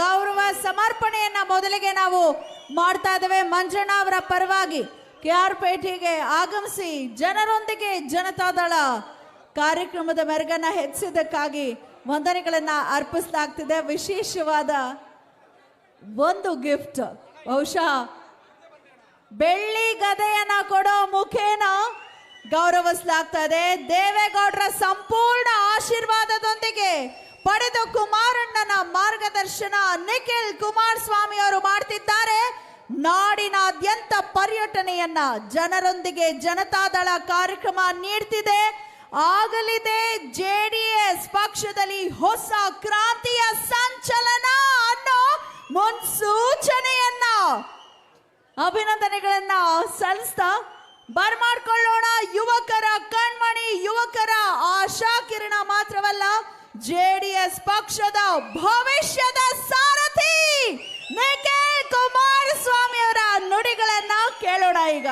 ಗೌರವ ಸಮರ್ಪಣೆಯನ್ನ ಮೊದಲಿಗೆ ನಾವು ಮಾಡ್ತಾ ಇದ್ದೇವೆ. ಮಂಜಣ್ಣ ಅವರ ಪರವಾಗಿ ಕೆ ಆರ್ ಪೇಟೆಗೆ ಆಗಮಿಸಿ ಜನರೊಂದಿಗೆ ಜನತಾದಳ ಕಾರ್ಯಕ್ರಮದ ಮೆರಗನ್ನ ಹೆಚ್ಚಿದ್ದಕ್ಕಾಗಿ ವಂದನೆಗಳನ್ನ ಅರ್ಪಿಸಲಾಗ್ತಿದೆ ವಿಶೇಷವಾದ ಒಂದು ಗಿಫ್ಟ್ ಬಹುಶಃ ಬೆಳ್ಳಿ ಗದೆಯನ್ನ ಕೊಡೋ ಮುಖೇನ ಗೌರವಿಸಲಾಗ್ತದೆ ದೇವೇಗೌಡರ ಸಂಪೂರ್ಣ ಆಶೀರ್ವಾದದೊಂದಿಗೆ ಪಡೆದು ಕುಮಾರಣ್ಣನ ಮಾರ್ಗದರ್ಶನ ನಿಖಿಲ್ ಕುಮಾರ್ ಸ್ವಾಮಿ ಅವರು ಮಾಡ್ತಿದ್ದಾರೆ. ನಾಡಿನಾದ್ಯಂತ ಪರ್ಯಟನೆಯನ್ನ ಜನರೊಂದಿಗೆ ಜನತಾದಳ ಕಾರ್ಯಕ್ರಮ ನೀಡ್ತಿದೆ. ಆಗಲಿದೆ ಜೆಡಿಎಸ್ ಪಕ್ಷದಲ್ಲಿ ಹೊಸ ಕ್ರಾಂತಿಯ ಸಂಚಲನ ಅನ್ನೋ ಮುನ್ಸೂಚನೆಯನ್ನ. ಅಭಿನಂದನೆಗಳನ್ನ ಸಲ್ಲಿಸ್ತಾ ಬರ್ಮಾಡ್ಕೊಳ್ಳೋಣ. ಜೆಡಿಎಸ್ ಪಕ್ಷದ ಭವಿಷ್ಯದ ಸಾರಥಿ ನಿಖಿಲ್ ಕುಮಾರಸ್ವಾಮಿ ಅವರ ನುಡಿಗಳನ್ನ ಕೇಳೋಣ ಈಗ.